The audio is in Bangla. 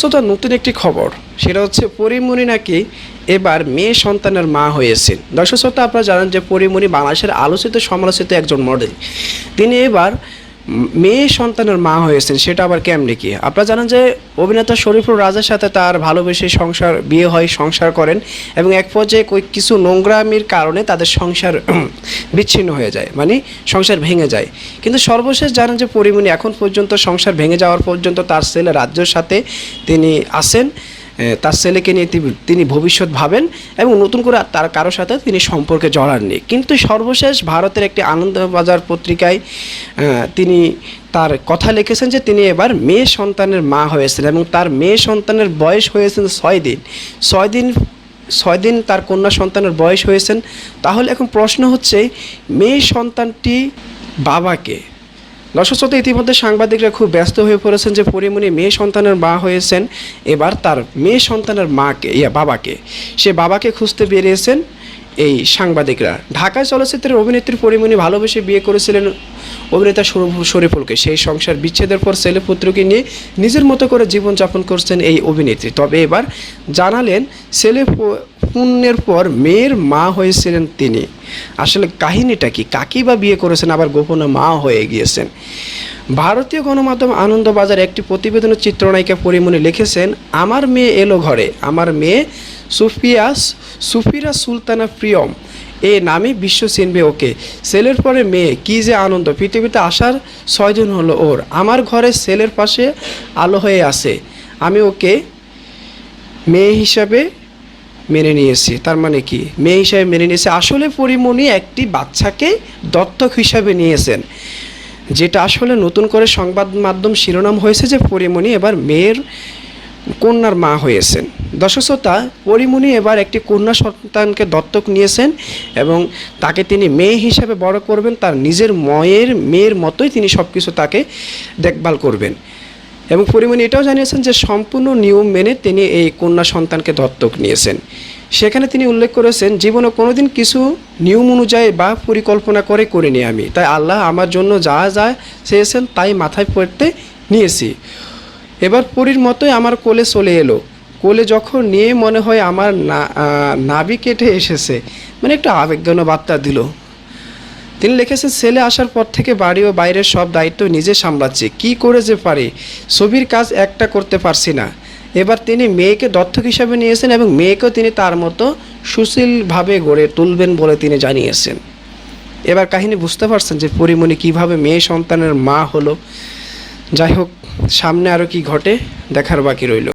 শ্রোতা নতুন একটি খবর। সেটা হচ্ছে পরিমণি নাকি এবার মেয়ে সন্তানের মা হয়েছেন। দর্শক শ্রোতা, আপনারা জানেন যে পরিমণি বাংলাদেশের আলোচিত সমালোচিত একজন মডেল তিনি এবার মেয়ে সন্তানের মা হয়েছেন, সেটা আবার কেমনে কি? আপনারা জানেন যে অভিনেতা শরীফুর রাজার সাথে তার ভালোবেসে সংসার, বিয়ে হয়, সংসার করেন এবং এক পর্যায়ে কই, কিছু নোংরামির কারণে তাদের সংসার বিচ্ছিন্ন হয়ে যায় মানে সংসার ভেঙে যায়। কিন্তু সর্বশেষ জানেন যে পরিমণি এখন পর্যন্ত সংসার ভেঙে যাওয়ার পর্যন্ত তার ছেলে রাজ্যের সাথে তিনি আসেন তার ছেলেকে নিয়ে তিনি- ভবিষ্যৎ ভাবেন এবং নতুন করে তার কারও সাথে তিনি সম্পর্কে জড়াননি কিন্তু সর্বশেষ ভারতের একটি আনন্দবাজার পত্রিকায় তিনি তার কথা লিখেছেন যে তিনি এবার মেয়ে সন্তানের মা হয়েছেন এবং তার মেয়ে সন্তানের বয়স হয়েছেন ছয় দিন। ছয় দিন ছয় দিন তার কন্যা সন্তানের বয়স হয়েছেন। তাহলে এখন প্রশ্ন হচ্ছে, মেয়ে সন্তানটি বাবাকে দর্শক শ্রোতা, ইতিমধ্যে সাংবাদিকরা খুব ব্যস্ত হয়ে পড়েছেন যে পরিমণি মেয়ে সন্তানের মা হয়েছেন। এবার তার মেয়ে সন্তানের মাকে, ইয়া বাবাকে। সে বাবাকে খুঁজতে বেরিয়েছেন। এই সাংবাদিকরা। ঢাকা চলচ্চিত্রের অভিনেত্রী পরিমণি ভালোবেসে বিয়ে করেছিলেন অভিনেতা শরীফ- শরীফুলকে। সেই সংসার বিচ্ছেদের পর ছেলে পুত্রকে নিয়ে নিজের মতো করে জীবনযাপন করছেন এই অভিনেত্রী। তবে এবার জানালেন, ছেলে পুণ্যের পর মেয়ের মা হয়েছিলেন তিনি। আসলে কাহিনীটা কি? কাকি বা বিয়ে করেছেন, আবার গোপনে মা হয়ে গিয়েছেন। ভারতীয় গণমাধ্যম আনন্দবাজার একটি প্রতিবেদনের চিত্রনায়িকা পরিমণি লিখেছেন, আমার মেয়ে এলো ঘরে। আমার মেয়ে সুফিয়াস, সুফিরা সুলতানা প্রিয়ম। এ নামে বিশ্ব চিনবে ওকে। ছেলের পরে মেয়ে, কি যে আনন্দ। পৃথিবীতে আসার ছয়জন হলো ওর। আমার ঘরে ছেলের পাশে আলো হয়ে আছে। আমি ওকে মেয়ে হিসাবে মেনে নিয়েছি। তার মানে কি? মেয়ে হিসাবে মেনে নিয়েছে। আসলে পরিমণি একটি বাচ্চাকে দত্তক হিসাবে নিয়েছেন। যেটা আসলে নতুন করে সংবাদ মাধ্যম শিরোনাম হয়েছে যে পরিমণি এবার মেয়ের কন্যার মা হয়েছেন। দর্শক শ্রোতা পরিমণি এবার একটি কন্যা সন্তানকে দত্তক নিয়েছেন এবং তাকে তিনি মেয়ে হিসাবে বড় করবেন, তার নিজের ময়ের, মেয়ের মতোই তিনি সব কিছু তাকে দেখভাল করবেন। এবং পরিমণি এটাও জানিয়েছেন যে সম্পূর্ণ নিয়ম মেনে তিনি এই কন্যা সন্তানকে দত্তক নিয়েছেন। সেখানে তিনি উল্লেখ করেছেন, জীবনে কোনোদিন কিছু নিয়ম অনুযায়ী বা পরিকল্পনা করে করিনি আমি। তাই আল্লাহ আমার জন্য যা যা চেয়েছেন তাই মাথায় পড়তে নিয়েছি। এবার পরীর মতোই আমার কোলে চলে এলো। কোলে যখন নিয়ে মনে হয় আমার না নাভি কেটে এসেছে মানে একটা আবেগঘন বার্তা দিল। তিনি লিখেছেন, ছেলে আসার পর থেকে বাড়ি ও বাইরের সব দায়িত্ব নিজে সামলাচ্ছে। কি করে যে পারে? ছবির কাজ একটা করতে পারছি না। এবার তিনি মেয়েকে দত্তক হিসাবে নিয়েছেন এবং মেয়েকেও তিনি তার মতো সুশীলভাবে গড়ে তুলবেন বলে তিনি জানিয়েছেন। এবার কাহিনী বুঝতে পারছেন যে পরিমণি কীভাবে মেয়ে সন্তানের মা হলো। যাই হোক সামনে আরও কি ঘটে দেখার বাকি রইল।